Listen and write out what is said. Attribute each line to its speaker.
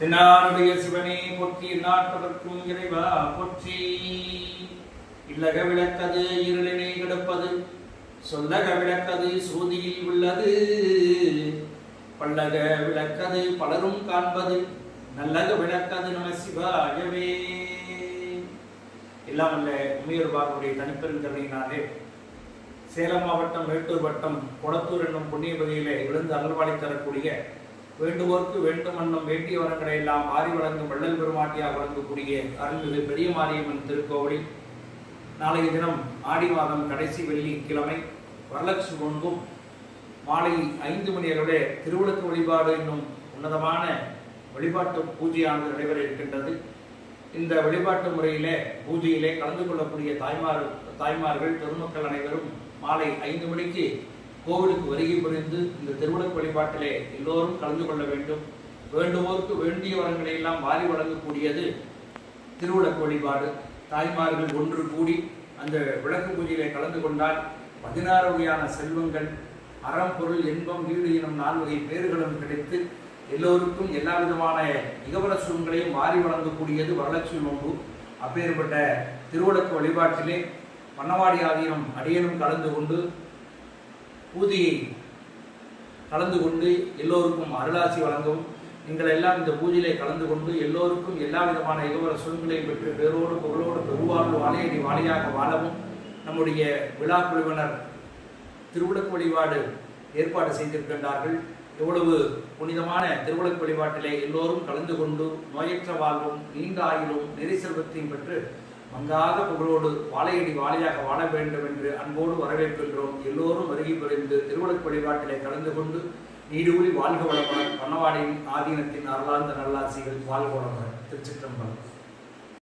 Speaker 1: தென்னாருடைய சிவனே போற்றி நாட்டவர்க்கும் இறைவா போற்றி. இல்லக விளக்கது இருளினை கிடப்பது சொல்லக விளக்கது சோதியில் உள்ளது. பல்லக விளக்கது பலரும் காண்பது நல்லக விளக்கது நம சிவாயவே. எல்லாம் அல்ல உமையூர் பாபுடைய தனிப்பெருந்தனையினாலே சேலம் மாவட்டம் மேட்டூர் வட்டம் கொளத்தூர் என்னும் புண்ணியபதியிலே பகுதியிலே விழுந்து தரக்கூடிய வேண்டுவோர்க்கு வேண்டும் வண்ணம் வேண்டிய வரங்களை எல்லாம் மாறி வழங்கும் வள்ளல் பெருமாட்டியாக வழங்கக்கூடிய அருள்மிகு பெரிய மாரியம்மன் திருக்கோவிலில் நாளைய தினம் ஆடி மாதம் கடைசி வெள்ளி கிழமை வரலட்சுமி நோன்பும் மாலை ஐந்து மணி அளவிலே திருவிளக்கு வழிபாடு என்னும் உன்னதமான வழிபாட்டு பூஜையானது நடைபெற இருக்கின்றது. இந்த வழிபாட்டு முறையிலே பூஜையிலே கலந்து கொள்ளக்கூடிய தாய்மார் தாய்மார்கள் பெருமக்கள் அனைவரும் மாலை ஐந்து மணிக்கு கோவிலுக்கு வருகை புரிந்து இந்த திருவிளக்கு வழிபாட்டிலே எல்லோரும் கலந்து கொள்ள வேண்டும். வேண்டுவோருக்கு வேண்டிய வரங்களை எல்லாம் வாரி வழங்கக்கூடியது திருவிளக்கு வழிபாடு. தாய்மார்கள் ஒன்று கூடி அந்த விளக்கு பூஜையிலே கலந்து கொண்டால் பதினாறு வகையான செல்வங்கள் அறம் பொருள் இன்பம் வீடு எனும் நான்கு வகை பேறுகளும் கிடைத்து எல்லோருக்கும் எல்லா விதமான இகவர சுகங்களையும் வாரி வழங்கக்கூடியது வரலட்சுமி நோன்பு அப்பேற்பட்ட திருவிளக்கு வழிபாட்டிலே பண்ணவாடி ஆதீனம் அடியனும் கலந்து கொண்டு பூஜையை கலந்து கொண்டு எல்லோருக்கும் அருளாசி வழங்கவும். நீங்கள் எல்லாம் இந்த பூஜையிலே கலந்து கொண்டு எல்லோருக்கும் எல்லா விதமான இகவர சுகங்களையும் பெற்று பேரோடு புகழோடு பெருவாழ்வு வாழையடி வாழையாக வாழவும். நம்முடைய விழா குழுவினர் திருவிளக்கு வழிபாடு ஏற்பாடு செய்திருக்கின்றார்கள். எவ்வளவு புனிதமான திருவிளக்கு வழிபாட்டிலே எல்லோரும் கலந்து கொண்டு நோயற்ற வாழ்வும் நீண்ட ஆயிலும் நெறி செல்வத்தையும் பெற்று மங்காத புகழோடு வாழையடி வாழையாக வாழ வேண்டும் என்று அன்போடு வரவேற்கின்றோம். எல்லோரும் வருகை புரிந்து திருவிளக்கு வழிபாட்டிலே கலந்து கொண்டு நீடூழி வாழ்க வளமுடன் பண்ணவாடியின் ஆதீனத்தின் அருளார்ந்த நல்லாசிகள் வாழ்க வளமுடன். திருச்சிற்றம்பலம்.